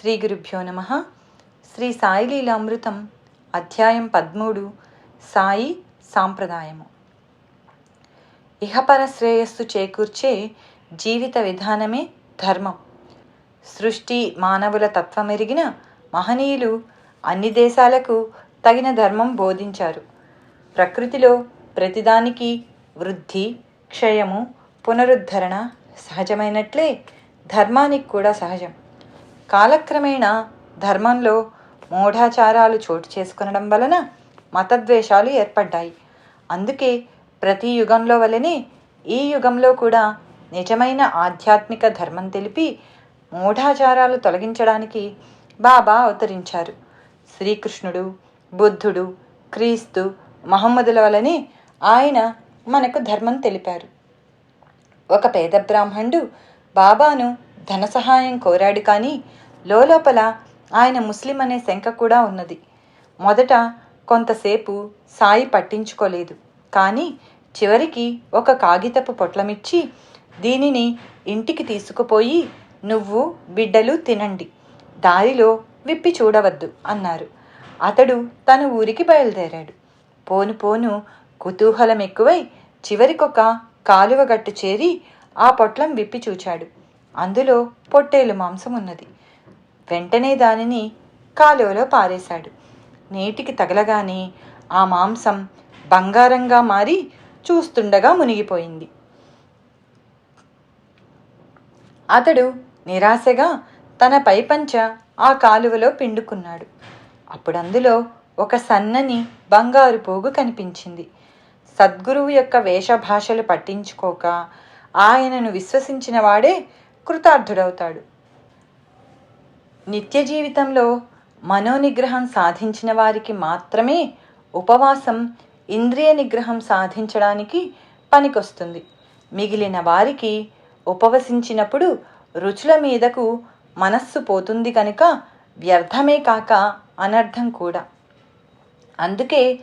శ్రీ గురుభ్యో నమ. శ్రీ సాయిలీలామృతం అధ్యాయం పదమూడు సాయి సాంప్రదాయము. ఇహపర శ్రేయస్సు చేకూర్చే జీవిత విధానమే ధర్మం. సృష్టి మానవుల తత్వమెరిగిన మహనీయులు అన్ని దేశాలకు తగిన ధర్మం బోధించారు. ప్రకృతిలో ప్రతిదానికి వృద్ధి క్షయము పునరుద్ధరణ సహజమైనట్లే ధర్మానికి కూడా సహజం. కాలక్రమేణా ధర్మంలో మూఢాచారాలు చోటు చేసుకునడం వలన మతద్వేషాలు ఏర్పడ్డాయి. అందుకే ప్రతి యుగంలో వలనే ఈ యుగంలో కూడా నిజమైన ఆధ్యాత్మిక ధర్మం తెలిపి మూఢాచారాలు తొలగించడానికి బాబా అవతరించారు. శ్రీకృష్ణుడు బుద్ధుడు క్రీస్తు మహమ్మదుల వలనే ఆయన మనకు ధర్మం తెలిపారు. ఒక పేద బ్రాహ్మణుడు బాబాను ధన సహాయం కోరాడు కానీ లోపల ఆయన ముస్లిం అనే శంక కూడా ఉన్నది. మొదట కొంతసేపు సాయి పట్టించుకోలేదు. కానీ చివరికి ఒక కాగితపు పొట్లమిచ్చి దీనిని ఇంటికి తీసుకుపోయి నువ్వు బిడ్డలు తినండి. దారిలో విప్పి చూడవద్దు అన్నారు. అతడు తన ఊరికి బయలుదేరాడు. పోను పోను కుతూహలం ఎక్కువై చివరికొక కాలువ గట్టు చేరి ఆ పొట్లం విప్పి చూచాడు. అందులో పొట్టేలు మాంసం ఉన్నది. వెంటనే దానిని కాలువలో పారేశాడు. నీటికి తగలగానే ఆ మాంసం బంగారంగా మారి చూస్తుండగా మునిగిపోయింది. అతడు నిరాశగా తన పైపంచ ఆ కాలువలో పిండుకున్నాడు. అప్పుడు అందులో ఒక సన్నని బంగారు పోగు కనిపించింది. సద్గురువు యొక్క వేషభాషలు పట్టించుకోక ఆయనను విశ్వసించిన వాడే కృతార్థుడవుతాడు. నిత్య జీవితంలో మనోనిగ్రహం సాధించిన వారికి మాత్రమే ఉపవాసం ఇంద్రియ నిగ్రహం సాధించడానికి పనికొస్తుంది. మిగిలిన వారికి ఉపవసించినప్పుడు రుచుల మీదకు మనస్సు పోతుంది కనుక వ్యర్థమే కాక అనర్థం కూడా. అందుకే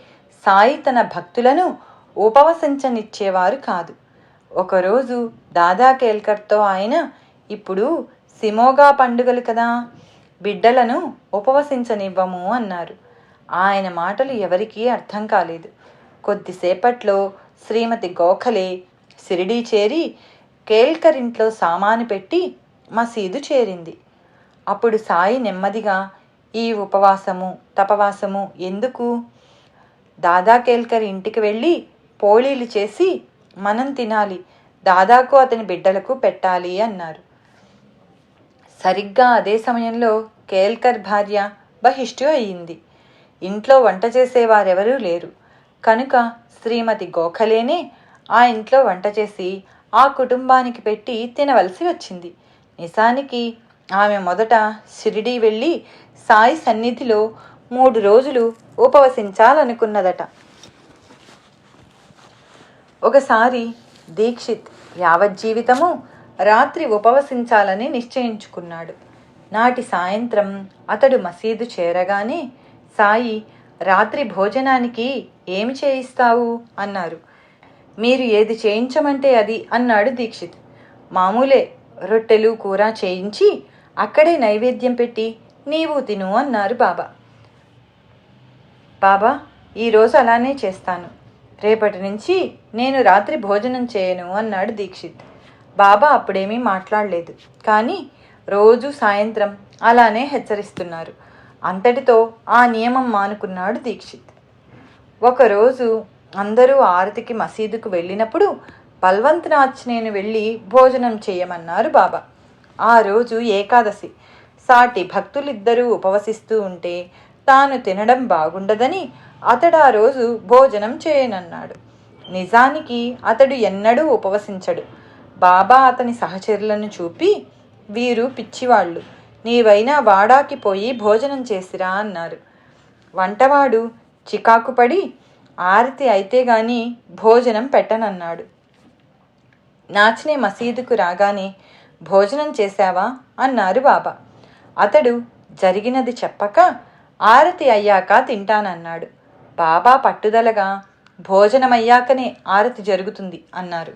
సాయి తన భక్తులను ఉపవసించనిచ్చేవారు కాదు. ఒకరోజు దాదా కేల్కర్తో ఆయన ఇప్పుడు సిమోగా పండుగలు కదా. బిడ్డలను ఉపవసించనివ్వము అన్నారు. ఆయన మాటలు ఎవరికీ అర్థం కాలేదు. కొద్దిసేపట్లో శ్రీమతి గోఖలే సిరిడీ చేరి కేల్కరింట్లో సామాను పెట్టి మసీదు చేరింది. అప్పుడు సాయి నెమ్మదిగా ఈ ఉపవాసము తపవాసము ఎందుకు? దాదా కేల్కర్ ఇంటికి వెళ్ళి పోళీలు చేసి మనం తినాలి. దాదాకు అతని బిడ్డలకు పెట్టాలి అన్నారు. సరిగ్గా అదే సమయంలో కేల్కర్ భార్య బహిష్టు అయ్యింది. ఇంట్లో వంట చేసేవారెవరూ లేరు. కనుక శ్రీమతి గోఖలేనే ఆ ఇంట్లో వంట చేసి ఆ కుటుంబానికి పెట్టి తినవలసి వచ్చింది. నిజానికి ఆమె మొదట షిరిడీ వెళ్ళి సాయి సన్నిధిలో మూడు రోజులు ఉపవసించాలనుకున్నదట. ఒకసారి దీక్షిత్ యావజ్జీవితము రాత్రి ఉపవసించాలని నిశ్చయించుకున్నాడు. నాటి సాయంత్రం అతడు మసీదు చేరగానే సాయి రాత్రి భోజనానికి ఏమి చేయిస్తావు? అన్నారు. మీరు ఏది చేయించమంటే అది అన్నాడు దీక్షిత్. మామూలే రొట్టెలు కూర చేయించి అక్కడే నైవేద్యం పెట్టి నీవు తిను అన్నారు బాబా. బాబా ఈరోజు అలానే చేస్తాను. రేపటి నుంచి నేను రాత్రి భోజనం చేయను అన్నాడు దీక్షిత్. బాబా అప్పుడేమీ మాట్లాడలేదు. కానీ రోజు సాయంత్రం అలానే హెచ్చరిస్తున్నారు. అంతటితో ఆ నియమం మానుకున్నాడు దీక్షిత్. ఒకరోజు అందరూ ఆరతికి మసీదుకు వెళ్ళినప్పుడు బల్వంత్నాథ్ నేను వెళ్ళి భోజనం చేయమన్నారు బాబా. ఆ రోజు ఏకాదశి. సాటి భక్తులిద్దరూ ఉపవసిస్తూ ఉంటే తాను తినడం బాగుండదని అతడు ఆ రోజు భోజనం చేయనన్నాడు. నిజానికి అతడు ఎన్నడూ ఉపవసించడు. బాబా అతని సహచరులను చూపి వీరు పిచ్చివాళ్ళు నీవైనా వాడాకి పోయి భోజనం చేసిరా అన్నారు. వంటవాడు చికాకుపడి ఆరతి అయితే గాని భోజనం పెట్టనన్నాడు. నాచినే మసీదుకు రాగానే భోజనం చేశావా అన్నారు బాబా. అతడు జరిగినది చెప్పక ఆరతి అయ్యాక తింటానన్నాడు. బాబా పట్టుదలగా భోజనమయ్యాకనే ఆరతి జరుగుతుంది అన్నారు.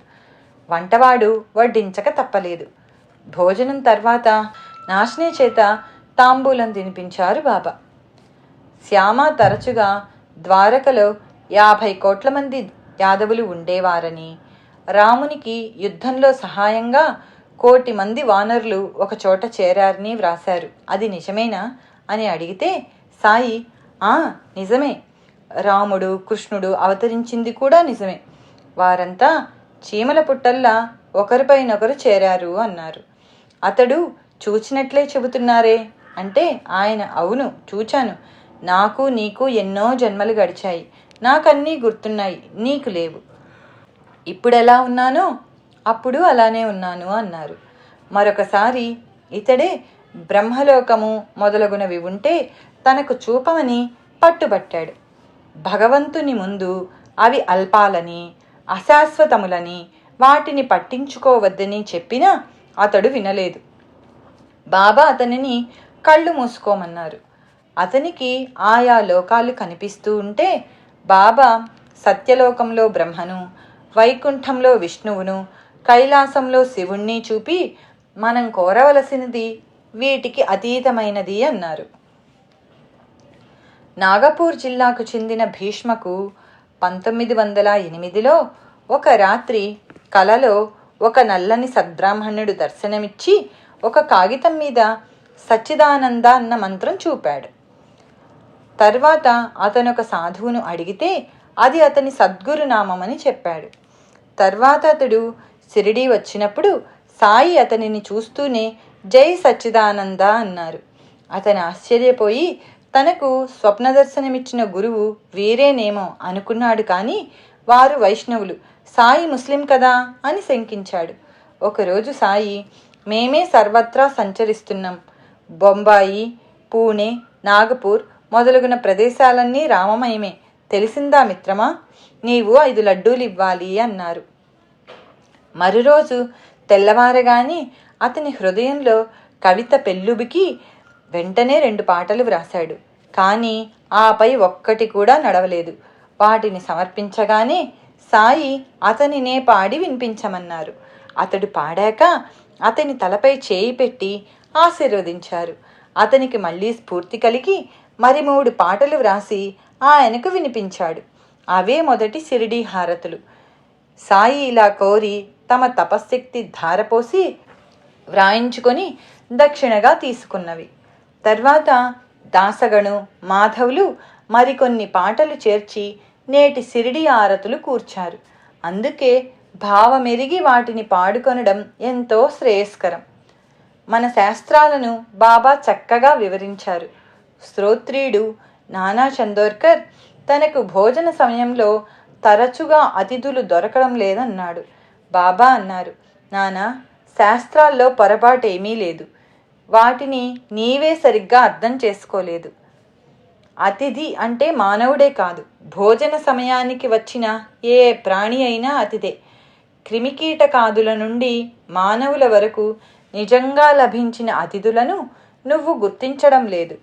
వంటవాడు వడ్డించక తప్పలేదు. భోజనం తర్వాత నాశనే చేత తాంబూలం తినిపించారు బాబా. శ్యామ తరచుగా ద్వారకలో యాభై కోట్ల మంది యాదవులు ఉండేవారని రామునికి యుద్ధంలో సహాయంగా కోటి మంది వానరులు ఒక చోట చేరారని వ్రాశారు. అది నిజమేనా? అని అడిగితే సాయి ఆ నిజమే. రాముడు కృష్ణుడు అవతరించింది కూడా నిజమే. వారంతా చీమల పుట్టల్లా ఒకరిపైనొకరు చేరారు అన్నారు. అతడు చూచినట్లే చెబుతున్నారే? అంటే ఆయన అవును చూచాను. నాకు నీకు ఎన్నో జన్మలు గడిచాయి. నాకన్నీ గుర్తున్నాయి నీకు లేవు. ఇప్పుడు ఎలా ఉన్నానో అప్పుడు అలానే ఉన్నాను అన్నారు. మరొకసారి ఇతడే బ్రహ్మలోకము మొదలగునవి ఉంటే తనకు చూపమని పట్టుబట్టాడు. భగవంతుని ముందు అవి అల్పాలని అశాశ్వతములని వాటిని పట్టించుకోవద్దని చెప్పినా అతడు వినలేదు. బాబా అతనిని కళ్ళు మూసుకోమన్నారు. అతనికి ఆయా లోకాలు కనిపిస్తూ ఉంటే బాబా సత్యలోకంలో బ్రహ్మను వైకుంఠంలో విష్ణువును కైలాసంలో శివుణ్ణి చూపి మనం కోరవలసినది వీటికి అతీతమైనది అన్నారు. నాగపూర్ జిల్లాకు చెందిన భీష్మకు పంతొమ్మిది వందల ఎనిమిదిలో ఒక రాత్రి కలలో ఒక నల్లని సద్బ్రాహ్మణుడు దర్శనమిచ్చి ఒక కాగితం మీద సచ్చిదానంద అన్న మంత్రం చూపాడు. తర్వాత అతను ఒక సాధువును అడిగితే అది అతని సద్గురు నామమని చెప్పాడు. తర్వాత అతడు సిరిడి వచ్చినప్పుడు సాయి అతనిని చూస్తూనే జై సచ్చిదానంద అన్నారు. అతను ఆశ్చర్యపోయి తనకు స్వప్న దర్శనమిచ్చిన గురువు వీరేనేమో అనుకున్నాడు కానీ వారు వైష్ణవులు. సాయి ముస్లిం కదా? అని శంకించాడు. ఒకరోజు సాయి మేమే సర్వత్రా సంచరిస్తున్నాం. బొంబాయి పూణే నాగపూర్ మొదలగున ప్రదేశాలన్నీ రామమయమే. తెలిసిందా మిత్రమా? నీవు ఐదు లడ్డూలు ఇవ్వాలి అన్నారు. మరురోజు తెల్లవారగానే అతని హృదయంలో కవిత పెళ్ళుబికి వెంటనే రెండు పాటలు వ్రాశాడు. కానీ ఆపై ఒక్కటి కూడా నడవలేదు. వాటిని సమర్పించగానే సాయి అతనినే పాడి వినిపించమన్నారు. అతడు పాడాక అతని తలపై చేయి పెట్టి ఆశీర్వదించారు. అతనికి మళ్ళీ స్ఫూర్తి కలిగి మరి మూడు పాటలు వ్రాసి ఆయనకు వినిపించాడు. అవే మొదటి సిరిడి హారతులు. సాయి ఇలా కోరి తమ తపశ్శక్తి ధారపోసి వ్రాయించుకొని దక్షిణగా తీసుకున్నవి. తర్వాత దాసగణు మాధవులు మరికొన్ని పాటలు చేర్చి నేటి సిరిడి ఆరతులు కూర్చారు. అందుకే భావమెరిగి వాటిని పాడుకొనడం ఎంతో శ్రేయస్కరం. మన శాస్త్రాలను బాబా చక్కగా వివరించారు. శ్రోత్రియుడు నానా చందోర్కర్ తనకు భోజన సమయంలో తరచుగా అతిథులు దొరకడం లేదన్నాడు. బాబా అన్నారు నానా శాస్త్రాల్లో పొరపాటు ఏమీ లేదు. వాటిని నీవే సరిగ్గా అర్థం చేసుకోలేదు. అతిథి అంటే మానవుడే కాదు. భోజన సమయానికి వచ్చిన ఏ ప్రాణి అయినా అతిథే. క్రిమికీటకాదుల నుండి మానవుల వరకు నిజంగా లభించిన అతిథులను నువ్వు గుర్తించడం లేదు.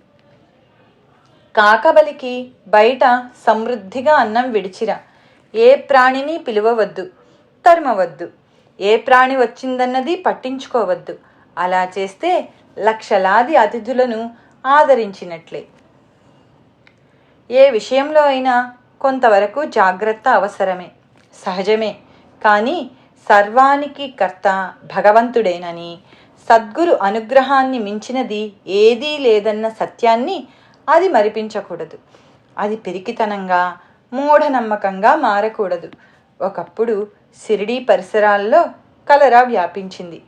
కాకబలికి బయట సమృద్ధిగా అన్నం విడిచిరా. ఏ ప్రాణిని పిలువవద్దు తరమవద్దు. ఏ ప్రాణి వచ్చిందన్నది పట్టించుకోవద్దు. అలా చేస్తే లక్షలాది అతిథులను ఆదరించినట్లే. ఏ విషయంలో అయినా కొంతవరకు జాగ్రత్త అవసరమే సహజమే. కానీ సర్వానికి కర్త భగవంతుడేనని సద్గురు అనుగ్రహాన్ని మించినది ఏదీ లేదన్న సత్యాన్ని అది మరిపించకూడదు. అది పిరికితనంగా మూఢనమ్మకంగా మారకూడదు. ఒకప్పుడు సిరిడీ పరిసరాల్లో కలరా వ్యాపించింది.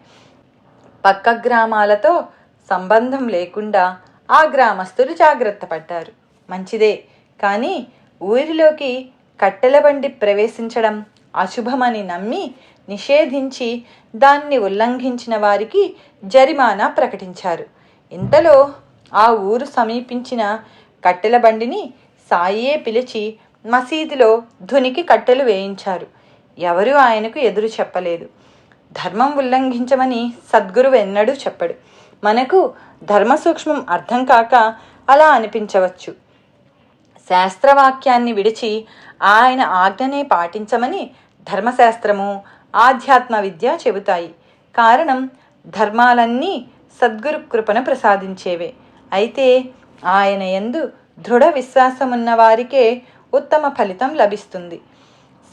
పక్క గ్రామాలతో సంబంధం లేకుండా ఆ గ్రామస్తులు జాగ్రత్త పడ్డారు. మంచిదే. కానీ ఊరిలోకి కట్టెల బండి ప్రవేశించడం అశుభమని నమ్మి నిషేధించి దాన్ని ఉల్లంఘించిన వారికి జరిమానా ప్రకటించారు. ఇంతలో ఆ ఊరు సమీపించిన కట్టెల బండిని సాయే పిలిచి మసీదులో ధునికి కట్టెలు వేయించారు. ఎవరూ ఆయనకు ఎదురు చెప్పలేదు. ధర్మం ఉల్లంఘించమని సద్గురువు ఎన్నడూ చెప్పడు. మనకు ధర్మ సూక్ష్మం అర్థం కాక అలా అనిపించవచ్చు. శాస్త్రవాక్యాన్ని విడిచి ఆయన ఆజ్ఞనే పాటించమని ధర్మశాస్త్రము ఆధ్యాత్మ విద్య చెబుతాయి. కారణం ధర్మాలన్నీ సద్గురు కృపను ప్రసాదించేవే. అయితే ఆయన ఎందు దృఢ విశ్వాసమున్న వారికే ఉత్తమ ఫలితం లభిస్తుంది.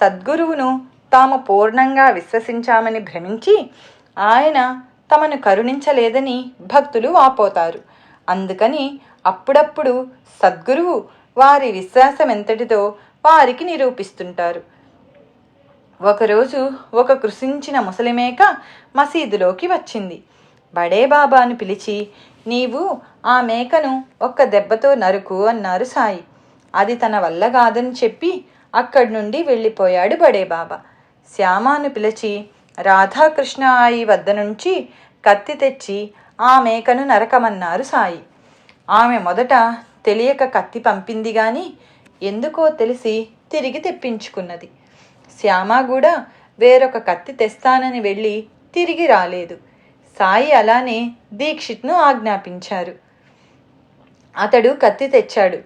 సద్గురువును తాము పూర్ణంగా విశ్వసించామని భ్రమించి ఆయన తమను కరుణించలేదని భక్తులు వాపోతారు. అందుకని అప్పుడప్పుడు సద్గురువు వారి విశ్వాసం ఎంతటిదో వారికి నిరూపిస్తుంటారు. ఒకరోజు ఒక కృషించిన ముసలిమేక మసీదులోకి వచ్చింది. బడే బాబాను పిలిచి నీవు ఆ మేకను ఒక్క దెబ్బతో నరుకు అన్నారు సాయి. అది తన వల్ల కాదని చెప్పి అక్కడి నుండి వెళ్ళిపోయాడు బడే బాబా. శ్యామాను పిలిచి రాధాకృష్ణ ఆయి వద్ద నుంచి కత్తి తెచ్చి ఆ మేకను నరకమన్నారు సాయి. ఆమె మొదట తెలియక కత్తి పంపింది గాని ఎందుకో తెలిసి తిరిగి తెప్పించుకున్నది. శ్యామ కూడా వేరొక కత్తి తెస్తానని వెళ్ళి తిరిగి రాలేదు. సాయి అలానే దీక్షిత్ను ఆజ్ఞాపించారు. అతడు కత్తి తెచ్చాడు.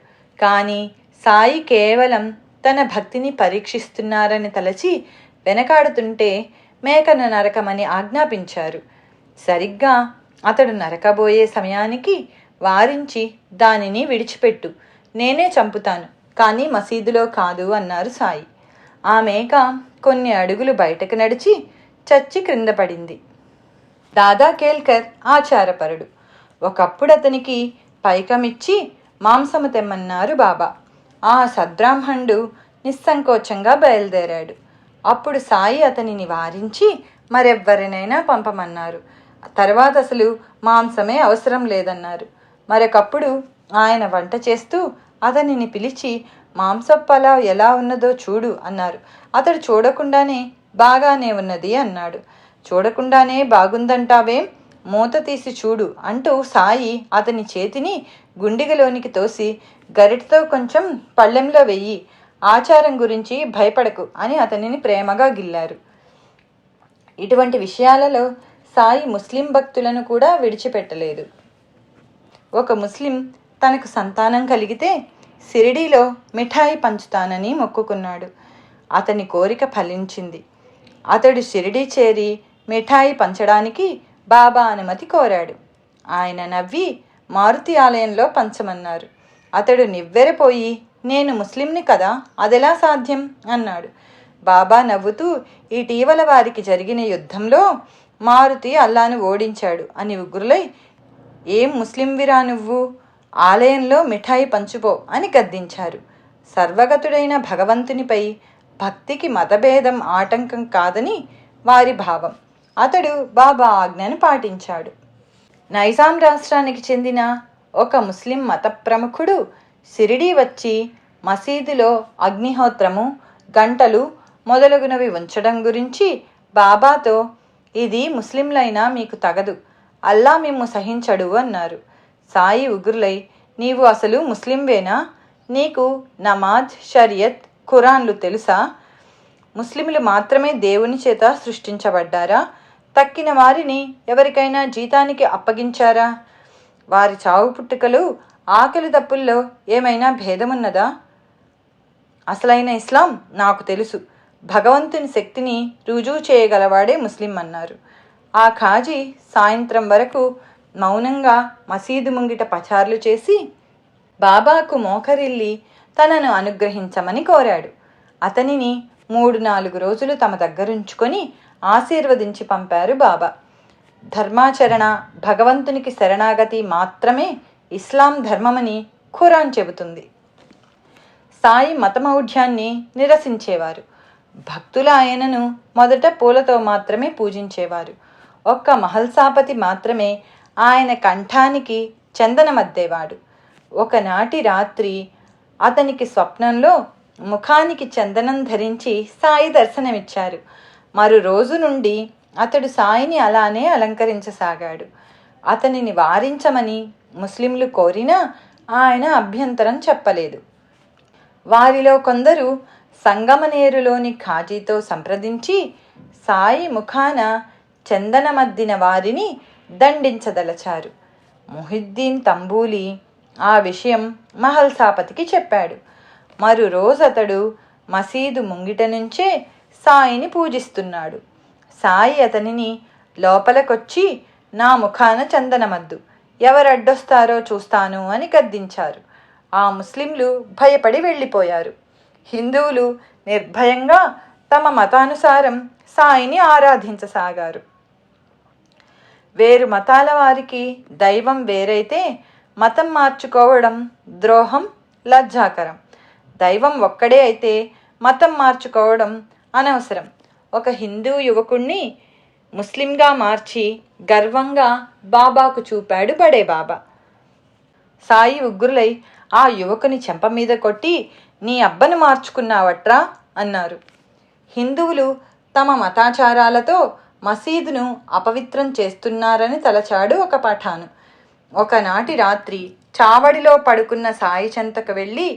కానీ సాయి కేవలం తన భక్తిని పరీక్షిస్తున్నారని తలచి వెనకాడుతుంటే మేకను నరకమని ఆజ్ఞాపించారు. సరిగ్గా అతడు నరకబోయే సమయానికి వారించి దానిని విడిచిపెట్టు. నేనే చంపుతాను. కానీ మసీదులో కాదు అన్నారు సాయి. ఆ మేక కొన్ని అడుగులు బయటకు నడిచి చచ్చి క్రింద పడింది. దాదా కేల్కర్ ఆచారపరుడు. ఒకప్పుడు అతనికి పైకమిచ్చి మాంసము తెమ్మన్నారు బాబా. ఆ సద్బ్రాహ్మణుడు నిస్సంకోచంగా బయలుదేరాడు. అప్పుడు సాయి అతనిని వారించి మరెవ్వరినైనా పంపమన్నారు. తర్వాత అసలు మాంసమే అవసరం లేదన్నారు. మరొకప్పుడు ఆయన వంట చేస్తూ అతనిని పిలిచి మాంసప్పలావ్ ఎలా ఉన్నదో చూడు అన్నారు. అతడు చూడకుండానే బాగానే ఉన్నది అన్నాడు. చూడకుండానే బాగుందంటావేం? మూత తీసి చూడు అంటూ సాయి అతని చేతిని గుండిగలోనికి తోసి గరిటతో కొంచెం పళ్ళెంలో వెయ్యి ఆచారం గురించి భయపడకు అని అతనిని ప్రేమగా గిల్లారు. ఇటువంటి విషయాలలో సాయి ముస్లిం భక్తులను కూడా విడిచిపెట్టలేదు. ఒక ముస్లిం తనకు సంతానం కలిగితే సిరిడీలో మిఠాయి పంచుతానని మొక్కుకున్నాడు. అతని కోరిక ఫలించింది. అతడు షిరిడీ చేరి మిఠాయి పంచడానికి బాబా అనుమతి కోరాడు. ఆయన నవ్వి మారుతి ఆలయంలో పంచమన్నారు. అతడు నివ్వెరపోయి నేను ముస్లింని కదా అదెలా సాధ్యం? అన్నాడు. బాబా నవ్వుతూ ఇటీవల వారికి జరిగిన యుద్ధంలో మారుతి అల్లాను ఓడించాడు. అని ఉగ్రులై ఏం ముస్లింవిరా నువ్వు? ఆలయంలో మిఠాయి పంచుపో అని గద్దించారు. సర్వగతుడైన భగవంతునిపై భక్తికి మతభేదం ఆటంకం కాదని వారి భావం. అతడు బాబా ఆజ్ఞను పాటించాడు. నైజాం రాష్ట్రానికి చెందిన ఒక ముస్లిం మత ప్రముఖుడు సిరిడీ వచ్చి మసీదులో అగ్నిహోత్రము గంటలు మొదలగునవి ఉంచడం గురించి బాబాతో ఇది ముస్లింలైనా మీకు తగదు. అల్లా మేము సహించడు అన్నారు. సాయి ఉగురులై నీవు అసలు ముస్లింవేనా? నీకు నమాజ్ షరియత్ ఖురాన్లు తెలుసా? ముస్లింలు మాత్రమే దేవుని చేత సృష్టించబడ్డారా? తక్కిన వారిని ఎవరికైనా జీతానికి అప్పగించారా? వారి చావు పుట్టుకలు ఆకలి తప్పుల్లో ఏమైనా భేదమున్నదా? అసలైన ఇస్లాం నాకు తెలుసు. భగవంతుని శక్తిని రుజువు చేయగలవాడే ముస్లిం అన్నారు. ఆ ఖాజీ సాయంత్రం వరకు మౌనంగా మసీదు ముంగిట పచార్లు చేసి బాబాకు మోకరిల్లి తనను అనుగ్రహించమని కోరాడు. అతనిని మూడు నాలుగు రోజులు తమ దగ్గరుంచుకొని ఆశీర్వదించి పంపారు బాబా. ధర్మాచరణ భగవంతునికి శరణాగతి మాత్రమే ఇస్లాం ధర్మమని ఖురాన్ చెబుతుంది. సాయి మతమౌఢ్యాన్ని నిరసించేవారు. భక్తుల ఆయనను మొదట పూలతో మాత్రమే పూజించేవారు. ఒక్క మహల్సాపతి మాత్రమే ఆయన కంఠానికి చందనమద్దేవాడు. ఒకనాటి రాత్రి అతనికి స్వప్నంలో ముఖానికి చందనం ధరించి సాయి దర్శనమిచ్చారు. మరో రోజు నుండి అతడు సాయిని అలానే అలంకరించసాగాడు. అతనిని వారించమని ముస్లింలు కోరినా ఆయన అభ్యంతరం చెప్పలేదు. వారిలో కొందరు సంగమనేరులోని ఖాజీతో సంప్రదించి సాయి ముఖాన చందనమద్దిన వారిని దండించదలచారు. ముహిద్దీన్ తంబూలి ఆ విషయం మహల్సాపతికి చెప్పాడు. మరురోజు అతడు మసీదు ముంగిట నుంచే సాయిని పూజిస్తున్నాడు. సాయి అతనిని లోపలకొచ్చి నా ముఖాన చందనమద్దు ఎవరడ్డొస్తారో చూస్తాను అని గద్దించారు. ఆ ముస్లింలు భయపడి వెళ్ళిపోయారు. హిందువులు నిర్భయంగా తమ మతానుసారం సాయిని ఆరాధించసాగారు. వేరు మతాల వారికి దైవం వేరైతే మతం మార్చుకోవడం ద్రోహం లజ్జాకరం. దైవం ఒక్కడే అయితే మతం మార్చుకోవడం అనవసరం. ఒక హిందూ యువకుణ్ణి ముస్లింగా మార్చి గర్వంగా బాబాకు చూపాడు బడే బాబా సాయి ఉగ్రులై ఆ యువకుని చెంప మీద కొట్టి నీ అబ్బను మార్చుకున్నావట్రా? అన్నారు. హిందువులు తమ మతాచారాలతో మసీదును అపవిత్రం చేస్తున్నారని తలచాడు ఒక పఠాను. ఒకనాటి రాత్రి చావడిలో పడుకున్న సాయి చెంతకు వెళ్ళి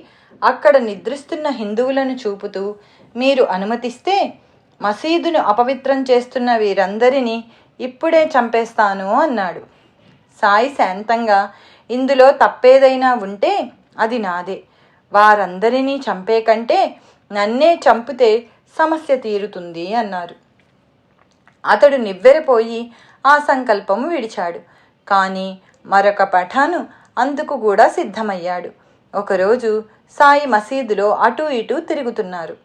అక్కడ నిద్రిస్తున్న హిందువులను చూపుతూ మీరు అనుమతిస్తే మసీదును అపవిత్రం చేస్తున్న వీరందరినీ ఇప్పుడే చంపేస్తాను అన్నాడు. సాయి శాంతంగా ఇందులో తప్పేదైనా ఉంటే అది నాదే. వారందరినీ చంపే కంటే నన్నే చంపితే సమస్య తీరుతుంది అన్నారు. అతడు నివ్వెరపోయి ఆ సంకల్పము విడిచాడు. కానీ మరొక పఠాను అందుకు కూడా సిద్ధమయ్యాడు. ఒకరోజు సాయి మసీదులో అటూ ఇటూ తిరుగుతున్నారు.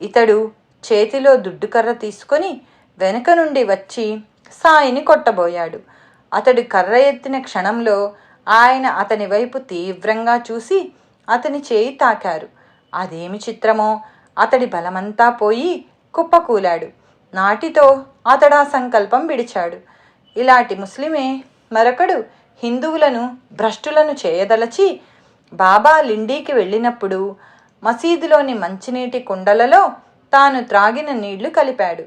ఇతడు చేతిలో దుడ్డుకర్ర తీసుకొని వెనుక నుండి వచ్చి సాయిని కొట్టబోయాడు. అతడు కర్ర ఎత్తిన క్షణంలో ఆయన అతని వైపు తీవ్రంగా చూసి అతని చేయి తాకారు. అదేమి చిత్రమో? అతడి బలమంతా పోయి కుప్పకూలాడు. నాటితో అతడా సంకల్పం విడిచాడు. ఇలాంటి ముస్లిమే మరొకడు హిందువులను భ్రష్టులను చేయదలచి బాబా లిండీకి వెళ్ళినప్పుడు మసీదులోని మంచినీటి కుండలలో తాను త్రాగిన నీళ్ళు కలిపాడు.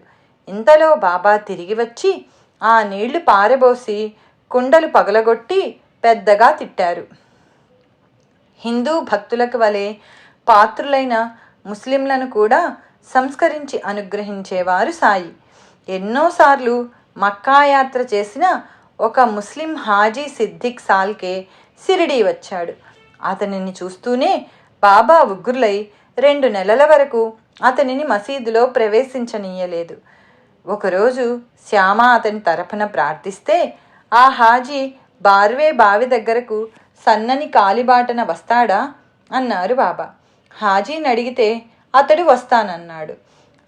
ఇంతలో బాబా తిరిగి వచ్చి ఆ నీళ్ళు పారబోసి కుండలు పగలగొట్టి పెద్దగా తిట్టారు. హిందూ భక్తులకు వలె పాత్రులైన ముస్లింలను కూడా సంస్కరించి అనుగ్రహించేవారు సాయి. ఎన్నోసార్లు మక్కా యాత్ర చేసిన ఒక ముస్లిం హాజీ సిద్దిక్ సాల్కే సిరిడి వచ్చాడు. అతనిని చూస్తూనే బాబా ఉగ్రులై రెండు నెలల వరకు అతనిని మసీదులో ప్రవేశించనీయలేదు. ఒకరోజు శ్యామ అతని తరపున ప్రార్థిస్తే ఆ హాజీ బార్వే బావి దగ్గరకు సన్నని కాలిబాటన వస్తాడా? అన్నారు బాబా. హాజీని అడిగితే అతడు వస్తానన్నాడు.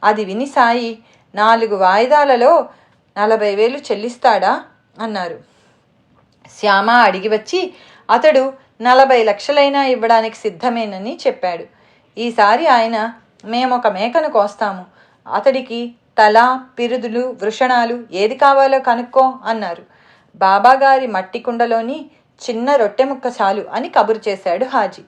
అది విని సాయి నాలుగు వాయిదాలలో నలభై వేలు చెల్లిస్తాడా? అన్నారు. శ్యామ అడిగి వచ్చి అతడు నలభై లక్షలైనా ఇవ్వడానికి సిద్ధమేనని చెప్పాడు. ఈసారి ఆయన మేమొక మేకను కోస్తాము. అతడికి తల పిరుదులు వృషణాలు ఏది కావాలో కనుక్కో అన్నారు. బాబాగారి మట్టి కుండలోని చిన్న రొట్టె ముక్క చాలు అని కబురు చేశాడు హాజీ.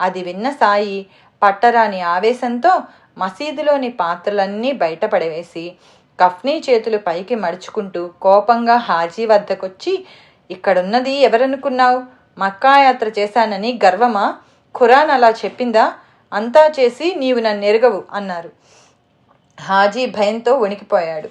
అది విన్న సాయి పట్టరాని ఆవేశంతో మసీదులోని పాత్రలన్నీ బయటపడవేసి కఫ్నీ చేతులు పైకి మడుచుకుంటూ కోపంగా హాజీ వద్దకొచ్చి ఇక్కడున్నది ఎవరనుకున్నావు? మక్కా యాత్ర చేశానని గర్వమా? ఖురాన్ అలా చెప్పిందా? అంతా చేసి నీవు నన్ను ఎరగవు అన్నారు. హాజీ భయంతో వణికిపోయాడు.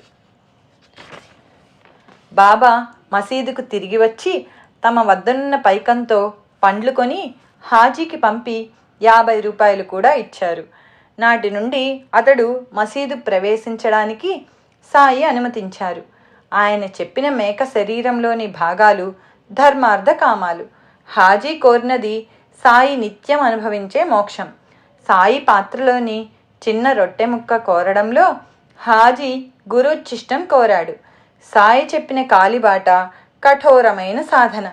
బాబా మసీదుకు తిరిగి వచ్చి తమ వద్దనున్న పైకంతో పండ్లు కొని హాజీకి పంపి యాభై రూపాయలు కూడా ఇచ్చారు. నాటి నుండి అతడు మసీదు ప్రవేశించడానికి సాయి అనుమతించారు. ఆయన చెప్పిన మేక శరీరంలోని భాగాలు ధర్మార్థ కామాలు. హాజీ కోరినది సాయి నిత్యం అనుభవించే మోక్షం. సాయి పాత్రలోని చిన్న రొట్టె ముక్క కోరడంలో హాజీ గురుచిష్టం కోరాడు. సాయి చెప్పిన కాలిబాట కఠోరమైన సాధన.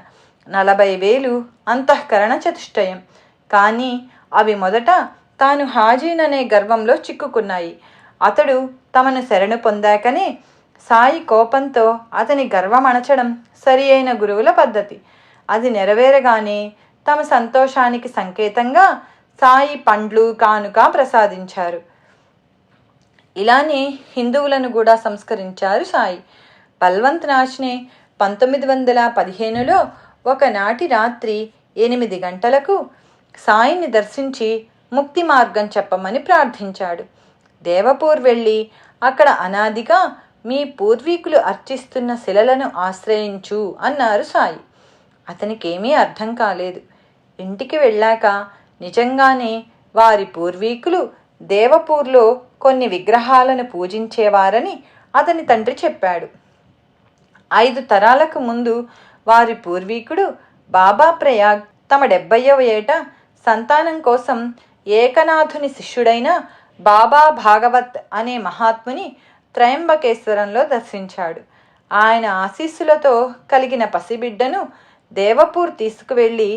నలభై వేలు అంతఃకరణ చతుష్టయం. కానీ అవి మొదట తాను హాజీననే గర్వంలో చిక్కుకున్నాయి. అతడు తమను శరణు పొందాకనే సాయి కోపంతో అతని గర్వం అణచడం సరి అయిన గురువుల పద్ధతి. అది నెరవేరగానే తమ సంతోషానికి సంకేతంగా సాయి పండ్లు కానుక ప్రసాదించారు. ఇలానే హిందువులను కూడా సంస్కరించారు సాయి. బల్వంత్ నాష్నే పంతొమ్మిది వందల పదిహేనులో ఒకనాటి రాత్రి ఎనిమిది గంటలకు సాయిని దర్శించి ముక్తి మార్గం చెప్పమని ప్రార్థించాడు. దేవపూర్ వెళ్ళి అక్కడ అనాదిగా మీ పూర్వీకులు అర్చిస్తున్న శిలలను ఆశ్రయించు అన్నారు సాయి. అతనికేమీ అర్థం కాలేదు. ఇంటికి వెళ్ళాక నిజంగానే వారి పూర్వీకులు దేవపూర్లో కొన్ని విగ్రహాలను పూజించేవారని అతని తండ్రి చెప్పాడు. ఐదు తరాలకు ముందు వారి పూర్వీకుడు బాబా ప్రయాగ్ తమ డెబ్బయ్యవ ఏట సంతానం కోసం ఏకనాథుని శిష్యుడైన బాబా భాగవత్ అనే మహాత్ముని త్రయంబకేశ్వరంలో దర్శించాడు. ఆయన ఆశీస్సులతో కలిగిన పసిబిడ్డను దేవపూర్ తీసుకువెళ్ళి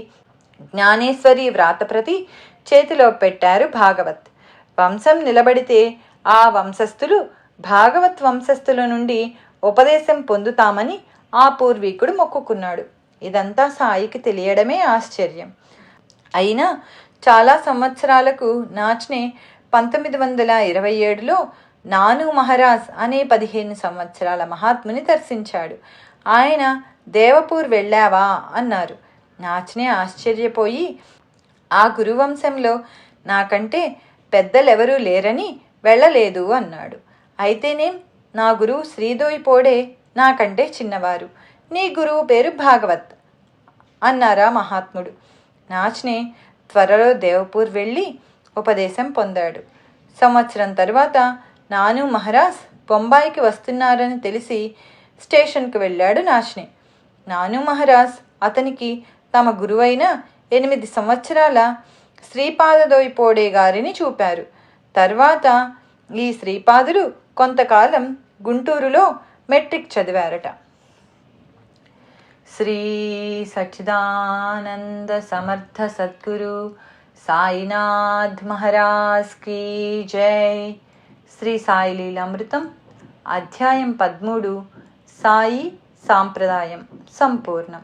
జ్ఞానేశ్వరి వ్రాతప్రతి చేతిలో పెట్టారు భాగవత్. వంశం నిలబడితే ఆ వంశస్థులు భాగవత్ వంశస్థుల నుండి ఉపదేశం పొందుతామని ఆ పూర్వీకుడు మొక్కుకున్నాడు. ఇదంతా సాయికి తెలియడమే ఆశ్చర్యం. అయినా చాలా సంవత్సరాలకు నాచ్నే పంతొమ్మిది వందల ఇరవై ఏడులో నాను మహారాజ్ అనే పదిహేను సంవత్సరాల మహాత్ముని దర్శించాడు. ఆయన దేవపూర్ వెళ్ళావా? అన్నారు. నాచ్నే ఆశ్చర్యపోయి ఆ గురువంశంలో నాకంటే పెద్దలెవరూ లేరని వెళ్ళలేదు అన్నాడు. అయితేనేం నా గురువు శ్రీదోయ్ పోడే నాకంటే చిన్నవారు. నీ గురువు పేరు భాగవత్ అన్నారా మహాత్ముడు. నాచ్నే త్వరలో దేవపూర్ వెళ్ళి ఉపదేశం పొందాడు. సంవత్సరం తర్వాత నాను మహారాజ్ బొంబాయికి వస్తున్నారని తెలిసి స్టేషన్కు వెళ్ళాడు నాచ్నే. నాను మహారాజ్ అతనికి తమ గురువైన ఎనిమిది సంవత్సరాల శ్రీపాదదోయిపోడే గారిని చూపారు. తర్వాత ఈ శ్రీపాదులు కొంతకాలం గుంటూరులో మెట్రిక్ చదివారట. శ్రీ సచ్చిదానంద సమర్థ సద్గురు సాయినాథ్ మహారాజ్ కీ జై. శ్రీ సాయి లీలామృతం అధ్యాయం పదమూడు సాయి సాంప్రదాయం సంపూర్ణం.